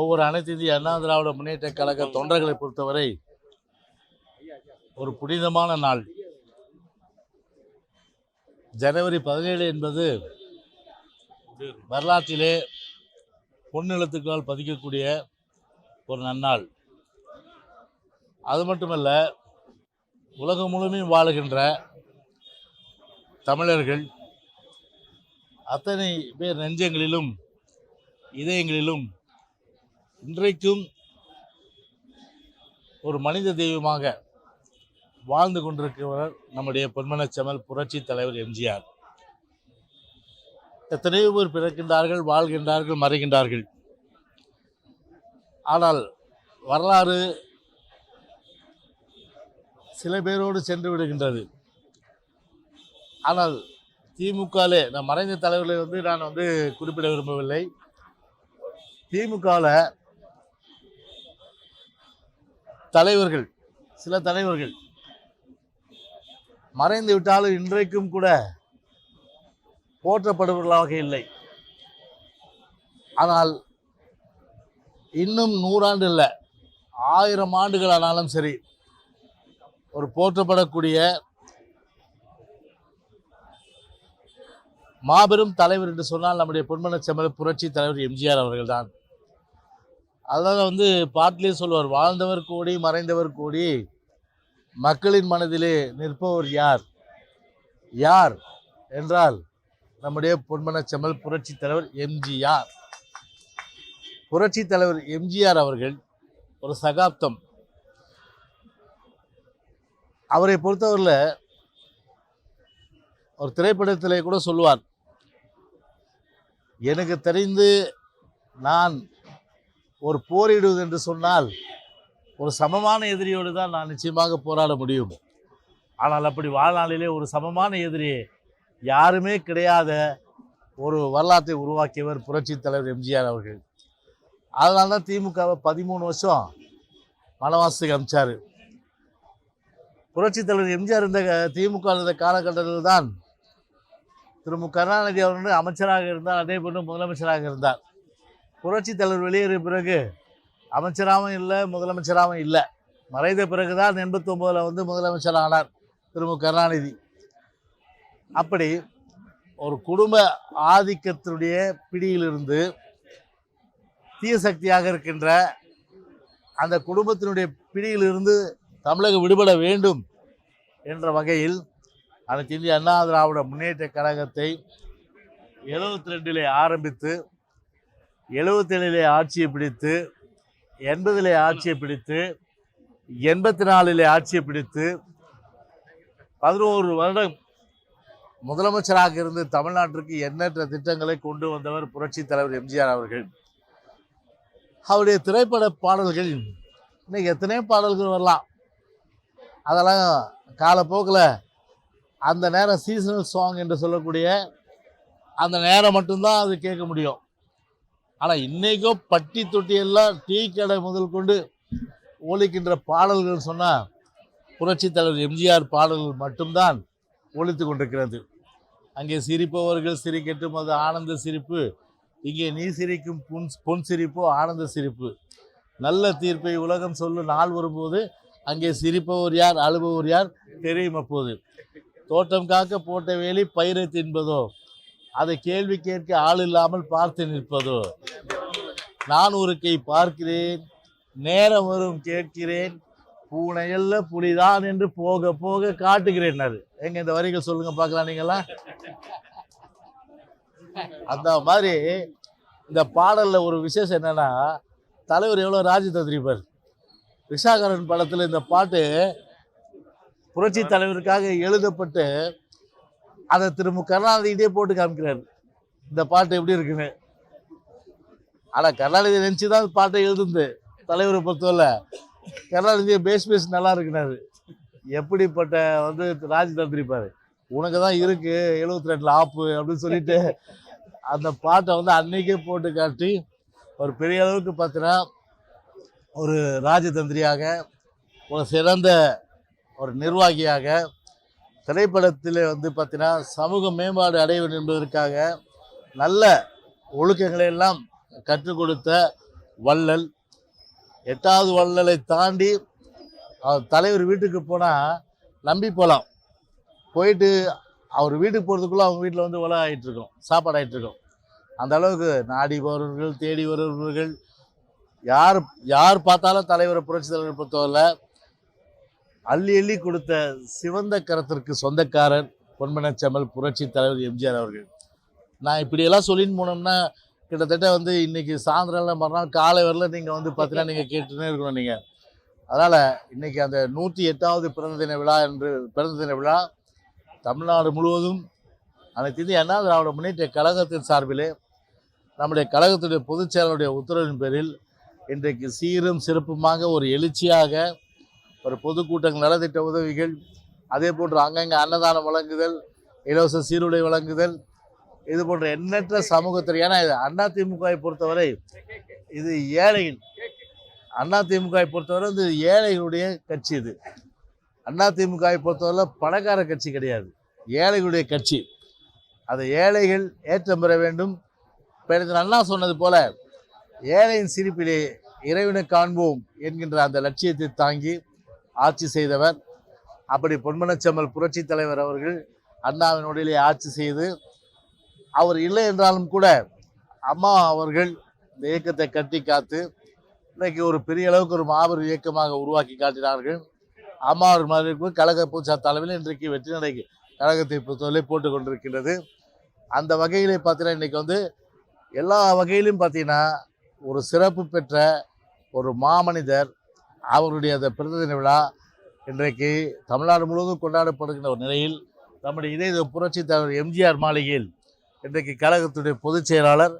ஒவ்வொரு அனைத்து இந்திய அண்ணா திராவிட முன்னேற்ற கழக தொண்டர்களை பொறுத்தவரை ஒரு புனிதமான நாள். ஜனவரி பதினேழு என்பது வரலாற்றிலே பொன்னெழுத்துக்களால் பதிக்கக்கூடிய ஒரு நன்னாள். அது மட்டுமல்ல உலகம் முழுமையும் வாழுகின்ற தமிழர்கள் அத்தனை பேர் நெஞ்சங்களிலும் இதயங்களிலும் இன்றைக்கும் ஒரு மனித தெய்வமாக வாழ்ந்து கொண்டிருக்கிறவர் நம்முடைய பொன்மனச்சமல் புரட்சி தலைவர் எம்ஜிஆர். எத்தனையோ பேர் பிறக்கின்றார்கள் வாழ்கின்றார்கள் மறைகின்றார்கள். ஆனால் வரலாறு சில பேரோடு சென்று விடுகின்றது. ஆனால் திமுகவிலே நான் மறைந்த தலைவர்களை வந்து நான் வந்து குறிப்பிட விரும்பவில்லை. திமுகவில் தலைவர்கள் சில தலைவர்கள் மறைந்து விட்டாலும் இன்றைக்கும் கூட போற்றப்படுபவர்களாக இல்லை. ஆனால் இன்னும் நூறாண்டு இல்லை ஆயிரம் ஆண்டுகள் ஆனாலும் சரி ஒரு போற்றப்படக்கூடிய மாபெரும் தலைவர் என்று சொன்னால் நம்முடைய பொன்மன செம்மல் புரட்சி தலைவர் எம்ஜிஆர் அவர்கள்தான். அதனால் வந்து பாட்டிலே சொல்வார் வாழ்ந்தவர் கோடி மறைந்தவர் கோடி மக்களின் மனதிலே நிற்பவர் யார்? யார் என்றால் நம்முடைய பொன்மனச் செம்மல் புரட்சி தலைவர் எம்ஜிஆர். புரட்சி தலைவர் எம்ஜிஆர் அவர்கள் ஒரு சகாப்தம். அவரை பொறுத்தவரையில் ஒரு திரைப்படத்திலே கூட சொல்லுவார் எனக்கு தெரிந்து நான் ஒரு போரிடுவது என்று சொன்னால் ஒரு சமமான எதிரியோடு தான் நான் நிச்சயமாக போராட முடியும். ஆனால் அப்படி வாழ்நாளிலே ஒரு சமமான எதிரி யாருமே கிடையாத ஒரு வரலாற்றை உருவாக்கியவர் புரட்சி தலைவர் எம்ஜிஆர் அவர்கள். அதனால தான் திமுகவை பதிமூணு வருஷம் வனவாசத்துக்கு அமிச்சார் புரட்சி தலைவர் எம்ஜிஆர் இருந்த திமுக இருந்த காலகட்டத்தில் தான் திரு மு. கருணாநிதி அவர்கள் அமைச்சராக இருந்தார் அதே போன்று முதலமைச்சராக இருந்தார். புரட்சி தலைவர் வெளியேறிய பிறகு அமைச்சராகவும் இல்லை முதலமைச்சராகவும் இல்லை. மறைந்த பிறகு தான் எண்பத்தொம்போதில் வந்து முதலமைச்சர் ஆனார் திரு. மு. கருணாநிதி. அப்படி ஒரு குடும்ப ஆதிக்கத்தினுடைய பிடியிலிருந்து தீய சக்தியாக இருக்கின்ற அந்த குடும்பத்தினுடைய பிடியிலிருந்து தமிழகம் விடுபட வேண்டும் என்ற வகையில் அனைத்து இந்திய அண்ணா திராவிட முன்னேற்ற கழகத்தை எழுபத்தி ரெண்டிலே ஆரம்பித்து எழுபத்தேழிலே ஆட்சியை பிடித்து எண்பதிலே ஆட்சியை பிடித்து எண்பத்தி நாலிலே ஆட்சியை பிடித்து பதினோரு வருடம் முதலமைச்சராக இருந்து தமிழ்நாட்டிற்கு எண்ணற்ற திட்டங்களை கொண்டு வந்தவர் புரட்சி தலைவர் எம்ஜிஆர் அவர்கள். அவருடைய திரைப்பட பாடல்கள் இன்னைக்கு எத்தனையோ பாடல்கள் வரலாம். அதெல்லாம் காலப்போக்கில் அந்த நேரம் சீசனல் சாங் என்று சொல்லக்கூடிய அந்த நேரம் மட்டும்தான் அது கேட்க முடியும். ஆனால் இன்றைக்கும் பட்டி தொட்டியெல்லாம் டீ கடை முதல் கொண்டு ஒழிக்கின்ற பாடல்கள் சொன்னால் புரட்சி தலைவர் எம்ஜிஆர் பாடல்கள் மட்டும்தான் ஒழித்து கொண்டிருக்கிறது. அங்கே சிரிப்பவர்கள் சிரிக்கட்டும் அது ஆனந்த சிரிப்பு. இங்கே நீ சிரிக்கும் புன் பொன் சிரிப்போ ஆனந்த சிரிப்பு. நல்ல தீர்ப்பை உலகம் சொல்லு நாள் வரும்போது அங்கே சிரிப்பவர் யார் அழுபவர் யார் தெரியும் அப்போது. தோட்டம் காக்க போட்ட வேலி பயிரை தின்பதோ? அதை கேள்வி கேட்க ஆள் இல்லாமல் பார்த்து நிற்பதோ? நான் ஒரு கை பார்க்கிறேன் நேரம் வரும் கேட்கிறேன் பூனையல்ல புலிதான் என்று போக போக காட்டுகிறேன் அது எங்க இந்த வரிகள் சொல்லுங்க பார்க்கலாம் நீங்களாம் அந்த மாதிரி இந்த பாடல்ல ஒரு விசேஷம் என்னன்னா தலைவர் எவ்வளோ ராஜி விசாகரன் ரிஷாகரன் படத்தில் இந்த பாட்டு புரட்சி தலைவருக்காக எழுதப்பட்டு அதை திரு மு கருணாநிதிகிட்டே போட்டு காமிக்கிறாரு. இந்த பாட்டு எப்படி இருக்குன்னு. ஆனால் கருணாநிதி நினச்சி தான் பாட்டை எழுதுந்து தலைவரை பொறுத்தவரை. கருணாநிதியை பேஸ் பேஸ் நல்லா இருக்குனாரு. எப்படிப்பட்ட வந்து ராஜ் தந்திரிப்பார் உனக்கு தான் இருக்கு எழுபத்தி ரெண்டில் ஆப்பு அப்படின்னு சொல்லிட்டு அந்த பாட்டை வந்து அன்னைக்கே போட்டு காட்டி ஒரு பெரிய அளவுக்கு பார்த்தீங்கன்னா ஒரு ராஜதந்திரியாக ஒரு சிறந்த ஒரு நிர்வாகியாக திரைப்படத்தில் வந்து பார்த்தீங்கன்னா சமூக மேம்பாடு அடைய வேண்டும் என்பதற்காக நல்ல ஒழுக்கங்களை எல்லாம் கற்றுக் கொடுத்த வள்ளல். எட்டாவது வள்ளலை தாண்டி அவர் தலைவர் வீட்டுக்கு போனால் நம்பி போகலாம் போயிட்டு அவர் வீட்டுக்கு போகிறதுக்குள்ளே அவங்க வீட்டில் வந்து உலக ஆகிட்டு இருக்கும் சாப்பாடு ஆகிட்டுருக்கோம் அந்த அளவுக்கு நாடி வருவர்கள் தேடி வருபவர்கள் யார் யார் பார்த்தாலும் தலைவரை புரட்சி தலைவர் பொறுத்தவரை அள்ளி அள்ளி கொடுத்த சிவந்த கரத்திற்கு சொந்தக்காரர் பொன்மனச்செம்மல் புரட்சி தலைவர் எம்ஜிஆர் அவர்கள். நான் இப்படியெல்லாம் சொல்லின்னு போனோம்னா கிட்டத்தட்ட வந்து இன்னைக்கு சாயந்தரம் மறுநாள் காலை வரல நீங்கள் வந்து பார்த்தீங்கன்னா நீங்கள் கேட்டுனே இருக்கணும் நீங்கள் அதனால் இன்றைக்கி அந்த நூற்றி எட்டாவது பிறந்த தின விழா என்று பிறந்த தின விழா தமிழ்நாடு முழுவதும் அனைத்து இந்திய அண்ணா திராவிட முன்னேற்ற கழகத்தின் சார்பிலே நம்முடைய கழகத்துடைய பொதுச் செயலருடைய உத்தரவின் பேரில் இன்றைக்கு சீரும் சிறப்புமாக ஒரு எழுச்சியாக ஒரு பொதுக்கூட்டங்கள் நலத்திட்ட உதவிகள் அதே போன்று அங்கங்கே அன்னதானம் வழங்குதல் இலவச சீருடை வழங்குதல் இது போன்ற எண்ணற்ற சமூகத்தில் ஏன்னா இது அண்ணா திமுகவை பொறுத்தவரை இது ஏழைகள். அண்ணா திமுகவை பொறுத்தவரை இது ஏழைகளுடைய கட்சி இது. அண்ணா திமுகவை பொறுத்தவரை பணக்கார கட்சி கிடையாது. ஏழைகளுடைய கட்சி. அதை ஏழைகள் ஏற்றம் பெற வேண்டும். பேரறிஞர் அண்ணா சொன்னது போல ஏழையின் சிரிப்பிலே இறைவனை காண்போம் என்கின்ற அந்த லட்சியத்தை தாங்கி ஆட்சி செய்தவர். அப்படி பொன்மனச்செம்மல் புரட்சி தலைவர் அவர்கள் அண்ணாவின் உடலே ஆட்சி செய்து அவர் இல்லை என்றாலும் கூட அம்மா அவர்கள் இந்த இயக்கத்தை கட்டி காத்து இன்றைக்கு ஒரு பெரிய அளவுக்கு ஒரு மாபெரும் இயக்கமாக உருவாக்கி காட்டினார்கள். அம்மா அவர் மாதிரி கழக பூச்சா தலைவில் இன்றைக்கு வெற்றி நடை கழகத்தை பொறுத்தவரை போட்டு கொண்டிருக்கின்றது. அந்த வகையிலே பார்த்தீங்கன்னா இன்றைக்கி வந்து எல்லா வகையிலும் பார்த்தீங்கன்னா ஒரு சிறப்பு பெற்ற ஒரு மாமனிதர் அவருடைய அந்த பிறந்த தின விழா இன்றைக்கு தமிழ்நாடு முழுவதும் கொண்டாடப்படுகின்ற ஒரு நிலையில் நம்முடைய இதய புரட்சி தலைவர் எம்ஜிஆர் மாளிகையில் இன்றைக்கு கழகத்துடைய பொதுச் செயலாளர்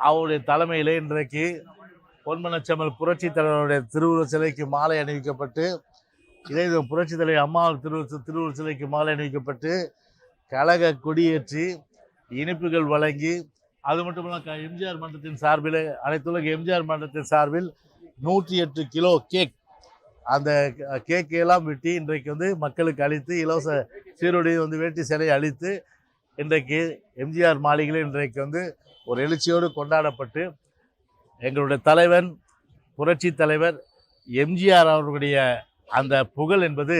அவருடைய தலைமையிலே இன்றைக்கு பொன்மனச்செம்மல் புரட்சி தலைவருடைய திருவுருவ சிலைக்கு மாலை அணிவிக்கப்பட்டு இதய புரட்சி தலைவர் அம்மா திரு திருவுருவ சிலைக்கு மாலை அணிவிக்கப்பட்டு கழக கொடியேற்றி இனிப்புகள் வழங்கி அது மட்டும் இல்லாமல் எம்ஜிஆர் மன்றத்தின் சார்பில் அனைத்துலக எம்ஜிஆர் மன்றத்தின் சார்பில் நூற்றி எட்டு கிலோ கேக் அந்த கேக்கையெல்லாம் வெட்டி இன்றைக்கு வந்து மக்களுக்கு அளித்து இலவச சீருடை வந்து வேட்டி சிலை அளித்து இன்றைக்கு எம்ஜிஆர் மாளிகையில் இன்றைக்கு வந்து ஒரு எழுச்சியோடு கொண்டாடப்பட்டு எங்களுடைய தலைவன் புரட்சி தலைவர் எம்ஜிஆர் அவர்களுடைய அந்த புகழ் என்பது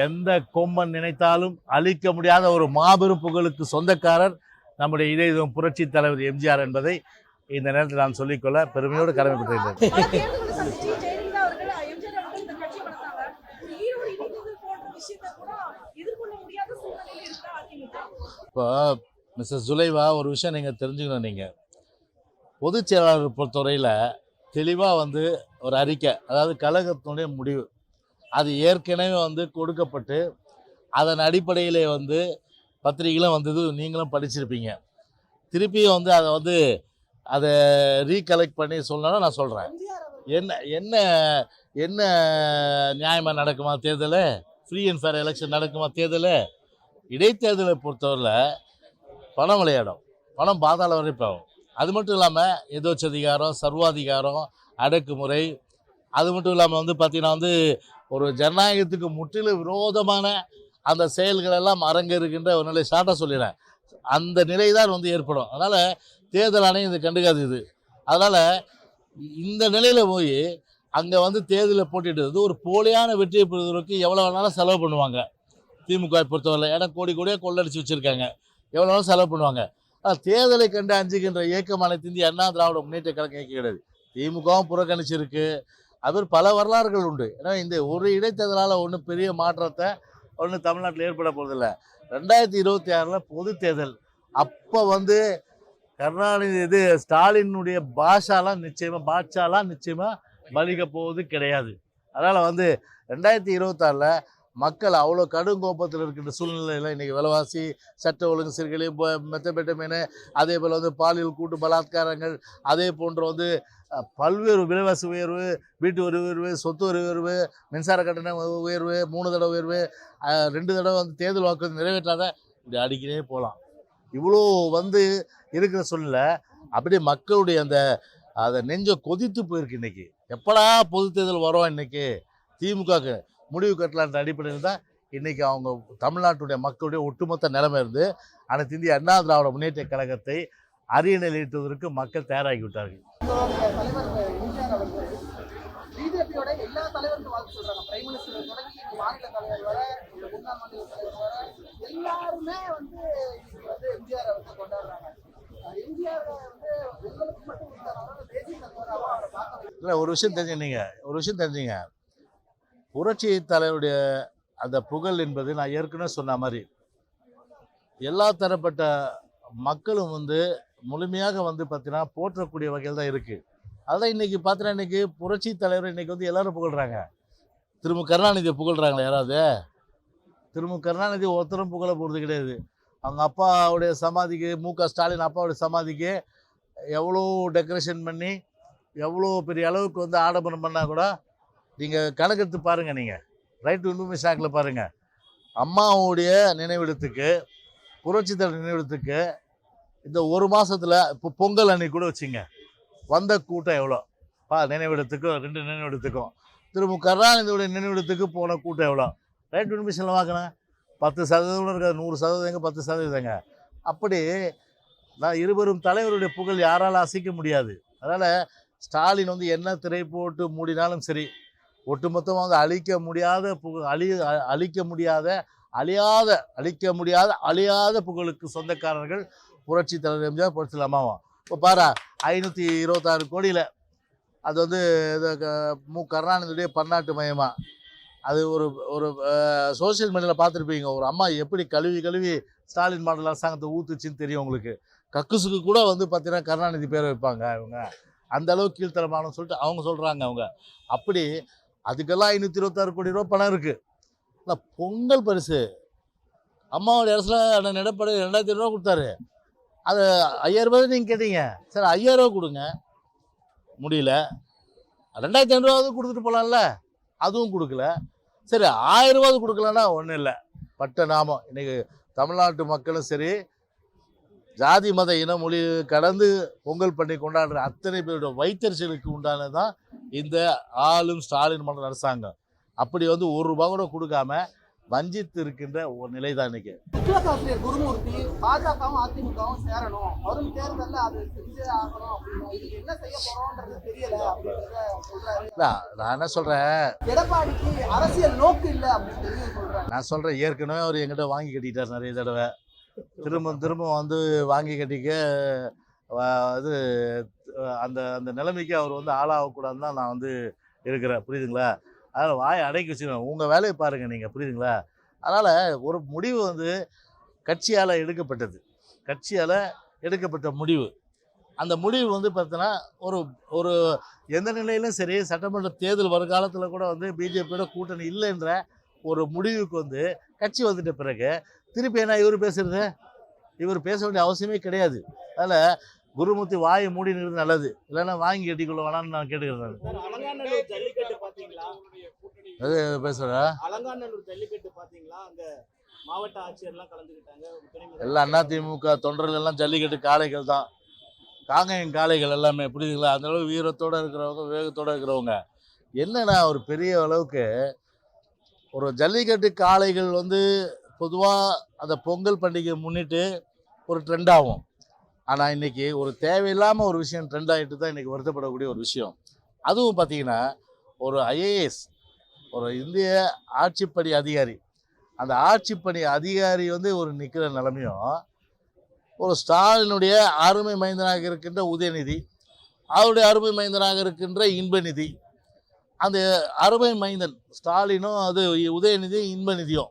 எந்த கொம்மன் நினைத்தாலும் அழிக்க முடியாத ஒரு மாபெரும் புகழுக்கு சொந்தக்காரர் நம்முடைய இதய புரட்சி தலைவர் எம்ஜிஆர் என்பதை இந்த நேரத்தில் நான் சொல்லிக்கொள்ள பெருமையோடு கடமைப்பட்டிருக்கிறேன். இப்போ மிஸ்ஸஸ் ஜுலைவா ஒரு விஷயம் நீங்கள் தெரிஞ்சுக்கணும் நீங்கள் பொதுச் செயலாளர் பொறுத்தவரையில் தெளிவாக வந்து ஒரு அறிக்கை அதாவது கழகத்தினுடைய முடிவு. அது ஏற்கனவே வந்து கொடுக்கப்பட்டு அதன் அடிப்படையிலே வந்து பத்திரிகைகளும் வந்தது நீங்களும் படிச்சிருப்பீங்க. திருப்பியும் வந்து அதை வந்து அதை ரீகலெக்ட் பண்ணி சொல்லணும்னா நான் சொல்கிறேன் என்ன என்ன என்ன நியாயமாக நடக்குமா தேர்தல்? ஃப்ரீ அண்ட் ஃபேர் எலெக்ஷன் நடக்குமா தேர்தல்? இடைத்தேர்தலை பொறுத்தவரையில் பணம் விளையாடும். பணம் பாதாள வரை போகும். அது மட்டும் இல்லாமல் எதோச்சதிகாரம் சர்வாதிகாரம் அடக்குமுறை அது மட்டும் இல்லாமல் வந்து பார்த்திங்கன்னா வந்து ஒரு ஜனநாயகத்துக்கு முற்றிலும் விரோதமான அந்த செயல்கள் எல்லாம் இருக்கின்ற ஒரு நிலை ஷார்ட்டாக சொல்லிடுறேன். அந்த நிலை தான் வந்து ஏற்படும். அதனால் தேர்தல் ஆணையம் இது கண்டுக்காது இது அதனால் இந்த நிலையில் போய் அங்கே வந்து தேர்தலில் போட்டிடுறது ஒரு போலியான வெற்றியை பெறுவதற்கு எவ்வளோ வேணாலும் செலவு பண்ணுவாங்க. திமுக பொறுத்தவரை. ஏன்னா கோடி கோடியாக கொள்ளடிச்சு வச்சுருக்காங்க. எவ்வளோ வேணாலும் செலவு பண்ணுவாங்க. ஆனால் தேர்தலை கண்டு அஞ்சுகின்ற இயக்கம் அனைத்து இந்திய அண்ணா திராவிட முன்னேற்ற கழகம் இயக்கம் கிடையாது திமுகவும் புறக்கணிச்சிருக்கு. அது பல வரலாறுகள் உண்டு. ஏன்னா இந்த ஒரு இடைத்தேர்தலால் ஒன்றும் பெரிய மாற்றத்தை ஒன்றும் தமிழ்நாட்டில் ஏற்பட போகிறதில்ல ரெண்டாயிரத்தி இருபத்தி ஆறில் பொது தேர்தல். அப்போ வந்து கருணாநிதி இது ஸ்டாலினுடைய பாஷாலாம் நிச்சயமாக பாட்சாலாம் நிச்சயமாக மலிக போவது கிடையாது. அதனால் வந்து ரெண்டாயிரத்தி இருபத்தாறில் மக்கள் அவ்வளோ கடும் கோபத்தில் இருக்கின்ற சூழ்நிலையில் இன்றைக்கி விலைவாசி சட்ட ஒழுங்கு சிறுகளை மெத்தப்பெட்ட மீன் அதே போல் வந்து பாலியல் கூட்டு பலாத்காரங்கள் அதே போன்ற வந்து பல்வேறு விலைவாசி உயர்வு வீட்டு வரி உயர்வு சொத்து வரி உயர்வு மின்சார கட்டண உயர்வு மூணு தடவை உயர்வு ரெண்டு தடவை வந்து தேர்தல் வாக்கு நிறைவேற்றாத இப்படி அடிக்கிட்டே போகலாம். இவ்வளோ வந்து இருக்கிற சூழ்நிலை. அப்படியே மக்களுடைய அந்த அதை நெஞ்ச கொதித்து போயிருக்கு இன்னைக்கு. எப்படா பொது தேர்தல் வரும் இன்றைக்கி திமுகக்கு முடிவு கட்டலான்ற அடிப்படையில் தான் இன்றைக்கி அவங்க தமிழ்நாட்டுடைய மக்களுடைய ஒட்டுமொத்த நிலைமை இருந்து அனைத்து இந்திய அண்ணா திராவிட முன்னேற்ற கழகத்தை அரியணையில் ஈட்டுவதற்கு மக்கள் தயாராகி விட்டார்கள். பிஜேபியோட எல்லா தலைவருக்கும் வாழ்த்து சொல்றாங்க பிரைம் மினிஸ்டர் தொடங்கி மாநில தலைவர் வர முன்னாள் மாநில தலைவர் எல்லாருமே வந்து வந்து எம்ஜிஆர் வந்து கொண்டாடுறாங்க. எம்ஜிஆர் வந்து மட்டும் இல்லை. ஒரு விஷயம் தெரிஞ்சுங்க ஒரு விஷயம் தெரிஞ்சுங்க. புரட்சி தலைவருடைய அந்த புகழ் என்பது நான் ஏற்கனவே சொன்ன மாதிரி எல்லா தரப்பட்ட மக்களும் வந்து முழுமையாக வந்து பார்த்தீங்கன்னா போற்றக்கூடிய வகையில் தான் இருக்குது அதான் இன்னைக்கு பார்த்தீங்கன்னா இன்னைக்கு புரட்சி தலைவர் இன்னைக்கு வந்து எல்லாரும் புகழ்றாங்க. திரும்ப கருணாநிதியை புகழ்றாங்களா யாராவது? திரும்ப கருணாநிதி ஒருத்தரும் புகழ போகிறது கிடையாது. அவங்க அப்பாவுடைய சமாதிக்கு மு க ஸ்டாலின் அப்பாவுடைய சமாதிக்கு எவ்வளோ டெக்கரேஷன் பண்ணி எவ்வளோ பெரிய அளவுக்கு வந்து ஆடம்பரம் பண்ணால் கூட நீங்கள் கணக்கெடுத்து பாருங்கள் நீங்கள் ரைட் உண்மை இன்ஃபர்மேஷன் பாருங்கள் அம்மாவுடைய நினைவிடத்துக்கு புரட்சி தலைவர் நினைவிடத்துக்கு இந்த ஒரு மாதத்தில் இப்போ பொங்கல் அன்னைக்கு கூட வச்சுங்க. வந்த கூட்டம் எவ்வளோ? பா நினைவிடத்துக்கும் ரெண்டு நினைவிடத்துக்கும். திரும்ப கருணாநிதியுடைய நினைவிடத்துக்கு போன கூட்டம் எவ்வளோ? ரைட் இன்ஃபர்மேஷனில் வாங்கினேன் பத்து சதவீதம் இருக்காது. நூறு சதவீதங்க பத்து சதவீதங்க அப்படி நான் இருவரும் தலைவருடைய புகழ் யாரால் அசைக்க முடியாது. அதனால் ஸ்டாலின் வந்து என்ன திரை போட்டு மூடினாலும் சரி ஒட்டுமொத்தமாக வந்து அழிக்க முடியாத புகழ் அழி அ- அழிக்க முடியாத அழியாத அழிக்க முடியாத அழியாத புகழுக்கு சொந்தக்காரர்கள் புரட்சி தலைவர் எம்ஜிஆர் புரட்சி அம்மாவும் இப்போ பாரு ஐநூற்றி இருபத்தாறு கோடியில். அது வந்து இது க- மு கருணாநிதியுடைய பன்னாட்டு மையமாக அது ஒரு ஒரு சோஷியல் மீடியாவில் பார்த்துருப்பீங்க. ஒரு அம்மா எப்படி கழுவி கழுவி ஸ்டாலின் மாடல் அரசாங்கத்தை ஊத்துச்சுன்னு தெரியும் உங்களுக்கு. கக்குசுக்கு கூட வந்து பார்த்தீங்கன்னா கருணாநிதி பேர் வைப்பாங்க இவங்க. அந்த அளவுக்கு கீழ்த்தரமானு சொல்லிட்டு அவங்க சொல்கிறாங்க அவங்க. அப்படி அதுக்கெல்லாம் ஐநூற்றி இருபத்தாறு கோடி ரூபா பணம் இருக்குது ஆனால் பொங்கல் பரிசு. அம்மாவோடைய அரசில் அண்ணன் எடப்பாடி ரெண்டாயிரத்தி ஐநூறுரூவா கொடுத்தாரு. அது ஐயாயிரம் ரூபாய் நீங்கள் கேட்டீங்க. சரி ஐயாயிரம் ரூபா கொடுங்க. முடியல. ரெண்டாயிரத்தி ஐநூறுரூவாவது கொடுத்துட்டு போகலாம்ல அதுவும் கொடுக்கல. சரி ஆயிரம் ரூபாவது கொடுக்கலன்னா ஒன்றும் இல்லை. பட்ட நாமம். இன்னைக்கு தமிழ்நாட்டு மக்களும் சரி ஜாதி மத இன மொழி கடந்து பொங்கல் பண்ணி கொண்டாடுற அத்தனை பேருடைய வைத்தறிச்சலுக்கு உண்டானது தான் இந்த ஆளும் ஸ்டாலின் மன்னர் அரசாங்கம். அப்படி வந்து ஒரு ரூபா கூட கொடுக்காம வஞ்சித்து இருக்கின்ற ஒரு நிலை தான் இன்னைக்கு. ஆசிரியர் குருமூர்த்தி பாஜகவும் அதிமுகவும் சேரணும். வரும் தேர்தல்ல அது செஞ்சே ஆகணும் அப்படின்னு. இதுக்கு என்ன செய்ய போறோம்ன்றது தெரியல அப்படின்றத சொல்றாரு. இல்ல, நான் என்ன சொல்கிறேன் எடப்பாடிக்கு அரசியல் நோக்கு இல்ல அப்படின்னு நான் சொல்கிறேன் ஏற்கனவே அவர் எங்கிட்ட வாங்கி கட்டிட்டார் நிறைய தடவை. திரும்ப திரும்ப வந்து வாங்கி கட்டிக்க இது அந்த அந்த நிலைமைக்கு அவர் வந்து ஆளாகக்கூடாதுன்னு தான் நான் வந்து இருக்கிறேன். புரியுதுங்களா? அதனால் வாயை அடக்கி வச்சுக்கணும். உங்கள் வேலையை பாருங்கள் நீங்கள் புரியுதுங்களா? அதனால் ஒரு முடிவு வந்து கட்சியால் எடுக்கப்பட்டது. கட்சியால் எடுக்கப்பட்ட முடிவு. அந்த முடிவு வந்து பார்த்தோன்னா ஒரு ஒரு எந்த நிலையிலும் சரி சட்டமன்ற தேர்தல் வருங்காலத்தில் கூட வந்து பிஜேபியோட கூட்டணி இல்லைன்ற ஒரு முடிவுக்கு வந்து கட்சி வந்துட்ட பிறகு திருப்பி என்ன இவர் பேசுறது? இவர் பேச வேண்டிய அவசியமே கிடையாது. அதில் குருமூர்த்தி வாயை மூடி நல்லது. இல்லைன்னா வாங்கி கட்டிக்கொள்ள வேணாம்னு நான் கேட்டுக்கிறேன் அது அலங்காநல்லூர் ஜல்லிக்கட்டு பாத்தீங்களா? அங்க மாவட்ட ஆட்சியர்லாம் கலந்துக்கிட்டாங்க. எல்லாம் அதிமுக தொண்டர்கள் எல்லாம் ஜல்லிக்கட்டு காளைகள் தான். காங்கேயம் காளைகள் எல்லாமே புரியுதுங்களா? அந்த அளவுக்கு வீரத்தோட இருக்கிறவங்க வேகத்தோட இருக்கிறவங்க. என்னன்னா ஒரு பெரிய அளவுக்கு ஒரு ஜல்லிக்கட்டு காளைகள் வந்து பொதுவாக அந்த பொங்கல் பண்டிகையை முன்னிட்டு ஒரு ட்ரெண்ட் ஆகும். ஆனால் இன்னைக்கு ஒரு தேவையில்லாமல் ஒரு விஷயம் ட்ரெண்ட் ஆகிட்டு தான் இன்னைக்கு வருத்தப்படக்கூடிய ஒரு விஷயம். அதுவும் பார்த்தீங்கன்னா ஒரு ஐஏஎஸ் ஒரு இந்திய ஆட்சிப்பணி அதிகாரி. அந்த ஆட்சிப்பணி அதிகாரி வந்து ஒரு நிற்கிற நிலமையும் ஒரு ஸ்டாலினுடைய அருமை மைந்தனாக இருக்கின்ற உதயநிதி அவருடைய அருமை மைந்தனாக இருக்கின்ற இன்பநிதி. அந்த அருமை மைந்தன் ஸ்டாலினும் அது உதயநிதி இன்பநிதியும்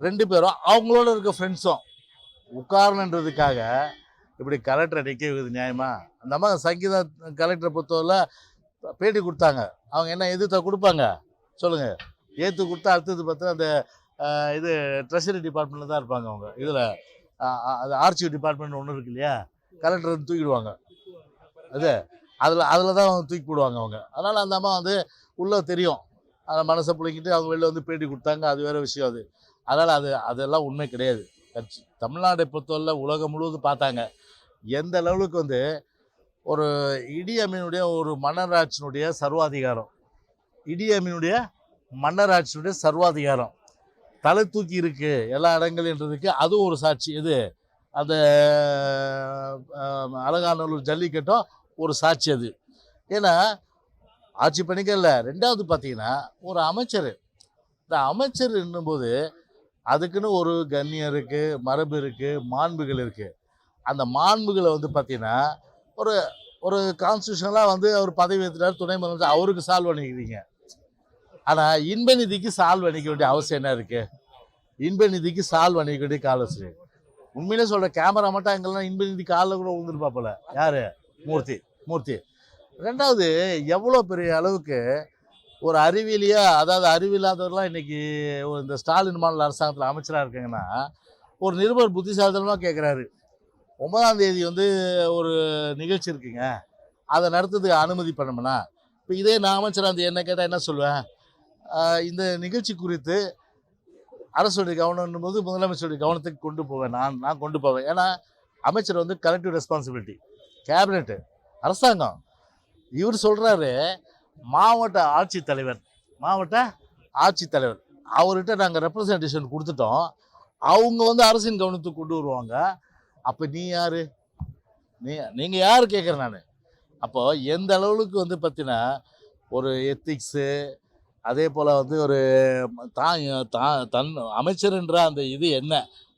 ரெண்டு பேரும் அவங்களோட இருக்க ஃப்ரெண்ட்ஸும் உட்காரணுன்றதுக்காக இப்படி கலெக்டரை நிற்க வைக்கிறது நியாயமா? அந்த அம்மா சங்கீதா கலெக்டரை பொறுத்தவரை பேட்டி கொடுத்தாங்க. அவங்க என்ன எதிர்த்தா கொடுப்பாங்க? சொல்லுங்கள் ஏற்று கொடுத்தா அடுத்தது பார்த்தா அந்த இது ட்ரெஷரி டிபார்ட்மெண்ட்டில் தான் இருப்பாங்க அவங்க. இதில் அது ஆர்ச்சிவ் டிபார்ட்மெண்ட் ஒன்று இருக்கு இல்லையா? கலெக்டர் வந்து தூக்கிடுவாங்க. அது அதில் அதில் தான் அவங்க தூக்கி போடுவாங்க அவங்க. அதனால் அந்த அம்மா வந்து உள்ளே தெரியும். அந்த மனசை பிள்ளைங்கிட்டு அவங்க வெளில வந்து பேட்டி கொடுத்தாங்க. அது வேறு விஷயம் அது. அதனால் அது அதெல்லாம் உண்மை கிடையாது. கட்சி தமிழ்நாடை பொறுத்தவரை உலகம் முழுவதும் பார்த்தாங்க. எந்த லெவலுக்கு வந்து ஒரு இடி அமீனுடைய ஒரு மன்னராட்சியினுடைய சர்வாதிகாரம். இடி அமீனுடைய மன்னராட்சியினுடைய சர்வாதிகாரம். தலை தூக்கி இருக்கு எல்லா இடங்கள்ன்றதுக்கு. அதுவும் ஒரு சாட்சி. இது அந்த அஹ், அலங்காநல்லூர் ஜல்லிக்கட்டும் ஒரு சாட்சி அது. ஏன்னா ஆட்சி பணிக்கல ரெண்டாவது பார்த்தீங்கன்னா ஒரு அமைச்சர். இந்த அமைச்சர் என்னும்போது அதுக்குன்னு ஒரு கண்ணியம் இருக்குது மரபு இருக்குது மாண்புகள் இருக்குது அந்த மாண்புகளை வந்து பார்த்திங்கன்னா ஒரு ஒரு கான்ஸ்டியூஷனலாக வந்து அவர் பதவி ஏற்றுறாரு துணை முதலமைச்சர். அவருக்கு சால்வ் பண்ணிக்கிறீங்க. ஆனால் இன்ப நிதிக்கு சால்வ் பண்ணிக்க வேண்டிய அவசியம் என்ன இருக்குது இன்ப நிதிக்கு சால்வ் பண்ணிக்க வேண்டிய காலசரி உண்மையிலே சொல்கிற கேமரா மட்டும் அங்கெல்லாம் இன்ப நிதி காலில் கூட விழுந்துருப்பாப்புல யார்? மூர்த்தி. மூர்த்தி. ரெண்டாவது எவ்வளோ பெரிய அளவுக்கு ஒரு அறிவியலியா அதாவது அறிவில்லாதவர்லாம் இன்றைக்கி ஒரு இந்த ஸ்டாலின் மாநில அரசாங்கத்தில் அமைச்சராக இருக்காங்கன்னா ஒரு நிருபர் புத்திசாலித்தனமாக கேட்குறாரு ஒன்பதாம் தேதி வந்து ஒரு நிகழ்ச்சி இருக்குங்க. அதை நடத்துறதுக்கு அனுமதி பண்ணோம்னா இப்போ இதே நான் அமைச்சராக அந்த என்ன கேட்டால் என்ன சொல்லுவேன்? இந்த நிகழ்ச்சி குறித்து அரசுடைய கவனம் போது முதலமைச்சருடைய கவனத்துக்கு கொண்டு போவேன். நான் நான் கொண்டு போவேன். ஏன்னா அமைச்சர் வந்து கலெக்டிவ் ரெஸ்பான்சிபிலிட்டி கேபினெட்டு அரசாங்கம். இவர் சொல்கிறாரு மாவட்ட ஆட்சித்தலைவர் மாவட்ட ஆட்சித்தலைவர். அவர்கிட்ட நாங்கள் ரெப்ரசன்டேஷன் கொடுத்துட்டோம். அவங்க வந்து அரசின் கவனத்துக்கு கொண்டு வருவாங்க. அப்போ நீ யார்? நீ நீங்கள் யார் கேட்குறேன் நான்? அப்போது எந்த அளவுக்கு வந்து பார்த்தீங்கன்னா ஒரு எத்திக்ஸு அதே போல் வந்து ஒரு தான் தான் தன் அமைச்சர்ன்ற அந்த இது என்ன?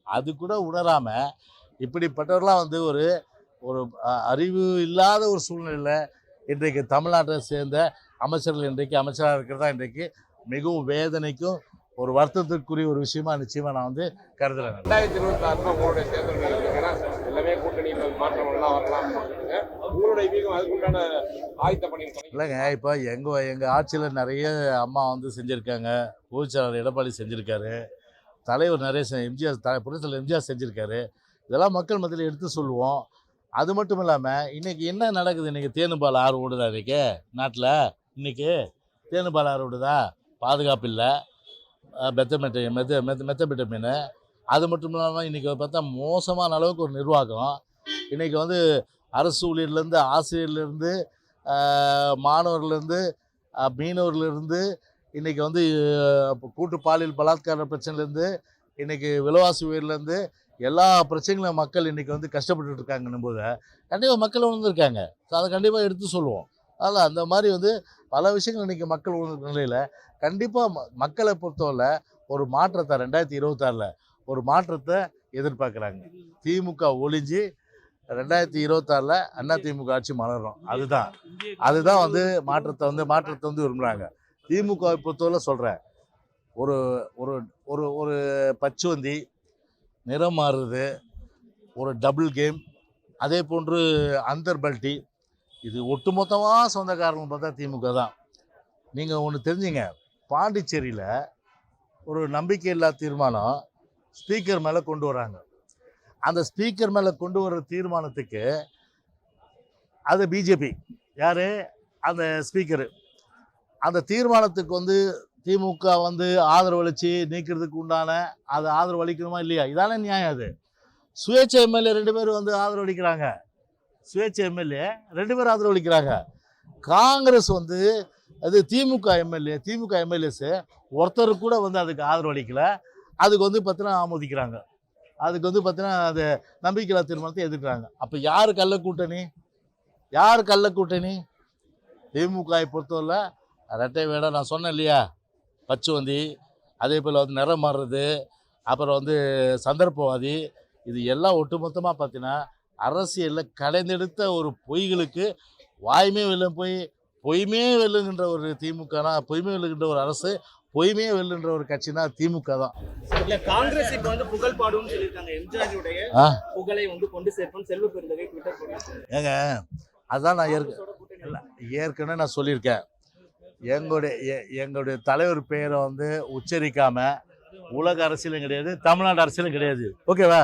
அது கூட உணராமல் இப்படிப்பட்டவர்களாம் வந்து ஒரு ஒரு அறிவு இல்லாத ஒரு சூழ்நிலையில் இன்றைக்கு தமிழ்நாட்டை சேர்ந்த அமைச்சர்கள் இன்றைக்கு அமைச்சராக இருக்கிறதா இன்றைக்கு மிகவும் வேதனைக்கும் ஒரு வருத்தத்திற்குரிய ஒரு விஷயமா நிச்சயமாக நான் வந்து கருதுகிறேன் ரெண்டாயிரத்தி இருபத்தி ஆறுல உங்களுடைய தேர்தல் மாற்றங்கள்லாம் வரலாம் உங்களுடைய வீகம் அதுக்குண்டான ஆயத்த பணி இல்லைங்க இப்போ எங்கள் எங்கள் ஆட்சியில் நிறைய அம்மா வந்து செஞ்சுருக்காங்க. பொதுச்செயலாளர் எடப்பாடி செஞ்சுருக்காரு. தலைவர் நிறைய செ- எம்ஜிஆர் த புரட்சியில் எம்ஜிஆர் செஞ்சுருக்காரு. இதெல்லாம் மக்கள் மத்தியில் எடுத்து சொல்லுவோம். அது மட்டும் இல்லாமல் இன்றைக்கி என்ன நடக்குது? இன்றைக்கி தேனுபால் ஆறு ஓடுதா இன்றைக்கி நாட்டில் இன்றைக்கி தேனுபால் ஆறு ஓடுதா? பாதுகாப்பு இல்லை. மெத்தமெட்ட மெத்த மெத்த மெத்தமிட்ட மீன். அது மட்டும் இல்லாமல் இன்றைக்கி பார்த்தா மோசமான அளவுக்கு ஒரு நிர்வாகம். இன்றைக்கி வந்து அரசு ஊழியர்லேருந்து ஆசிரியர்லேருந்து மாணவர்லேருந்து மீனவர்லேருந்து இன்றைக்கி வந்து கூட்டு பாலியல் பலாத்கார பிரச்சனைலேருந்து இன்றைக்கி விலைவாசி உயர்லேருந்து எல்லா பிரச்சனைகளும் மக்கள் இன்றைக்கி வந்து கஷ்டப்பட்டு இருக்காங்கன்னும் போது கண்டிப்பாக மக்கள் உணர்ந்துருக்காங்க. ஸோ அதை கண்டிப்பாக எடுத்து சொல்லுவோம். அதில் அந்த மாதிரி வந்து பல விஷயங்கள் இன்றைக்கி மக்கள் உணர்ந்த நிலையில் கண்டிப்பாக மக்களை பொறுத்தவரை ஒரு மாற்றத்தை ரெண்டாயிரத்தி இருபத்தாறில் ஒரு மாற்றத்தை எதிர்பார்க்குறாங்க. திமுக ஒழிஞ்சு ரெண்டாயிரத்தி இருபத்தாறில் அண்ணா திமுக ஆட்சி மலரும். அதுதான். அதுதான் வந்து மாற்றத்தை வந்து மாற்றத்தை வந்து விரும்புகிறாங்க திமுக பொறுத்தவரை சொல்கிறேன் ஒரு ஒரு ஒரு ஒரு பச்சுவந்தி நிறம் மாறுறது ஒரு டபுள் கேம் அதே போன்று அந்தர் பல்ட்டி இது ஒட்டுமொத்தமாக சொந்தக்காரங்க பார்த்தா திமுக தான். நீங்கள் ஒன்று தெரிஞ்சுங்க. பாண்டிச்சேரியில் ஒரு நம்பிக்கையில்லா தீர்மானம் ஸ்பீக்கர் மேலே கொண்டு வராங்க. அந்த ஸ்பீக்கர் மேலே கொண்டு வர தீர்மானத்துக்கு அது பிஜேபி யார்? அந்த ஸ்பீக்கரு அந்த தீர்மானத்துக்கு வந்து திமுக வந்து ஆதரவு அளித்து நீக்கிறதுக்கு உண்டான அது ஆதரவு அளிக்கணுமா இல்லையா? இதானே நியாயம் அது. சுயேட்சை எம்எல்ஏ ரெண்டு பேரும் வந்து ஆதரவு அளிக்கிறாங்க. சுயேட்சை எம்எல்ஏ ரெண்டு பேரும் ஆதரவு அளிக்கிறாங்க. காங்கிரஸ் வந்து அது திமுக எம்எல்ஏ திமுக எம்எல்ஏஸு ஒருத்தர் கூட வந்து அதுக்கு ஆதரவு அளிக்கலை. அதுக்கு வந்து பார்த்தீங்கன்னா ஆமோதிக்கிறாங்க? அதுக்கு வந்து பார்த்தீங்கன்னா அது நம்பிக்கையில்லா தீர்மானத்தை எதிர்க்கிறாங்க. அப்போ யார் கள்ள கூட்டணி? யார் கள்ள கூட்டணி? திமுகவை பொறுத்தவரை ரெட்டை வேடை நான் சொன்னேன் இல்லையா? பச்சுவந்தி அதே போல் வந்து நிறம் மாறுறது அப்புறம் வந்து சந்தர்ப்பவாதி இது எல்லாம் ஒட்டுமொத்தமாக பார்த்தீங்கன்னா அரசியலில் கலைந்தெடுத்த ஒரு பொய்களுக்கு வாய்மே வெல்ல போய் பொய்மே வெல்லுகின்ற ஒரு திமுகனா பொய்மே வெல்லுகின்ற ஒரு அரசு பொய்மையே வெல்லுகின்ற ஒரு கட்சினா திமுக தான். இல்ல காங்கிரஸ் இப்ப வந்து புகழ் பாடும்னு சொல்லியிருக்காங்க. எம்ஜிஆருடைய புகழை வந்து கொண்டு சேர்ப்போம் செல்வ பெருந்தகை ட்விட்டர் ஏங்க அதான் நான் ஏற்க ஏற்கனவே நான் சொல்லியிருக்கேன். எங்களுடைய எங்களுடைய தலைவர் பெயரை வந்து உச்சரிக்காம உலக அரசியலும் கிடையாது தமிழ்நாடு அரசியலும் கிடையாது. ஓகேவா?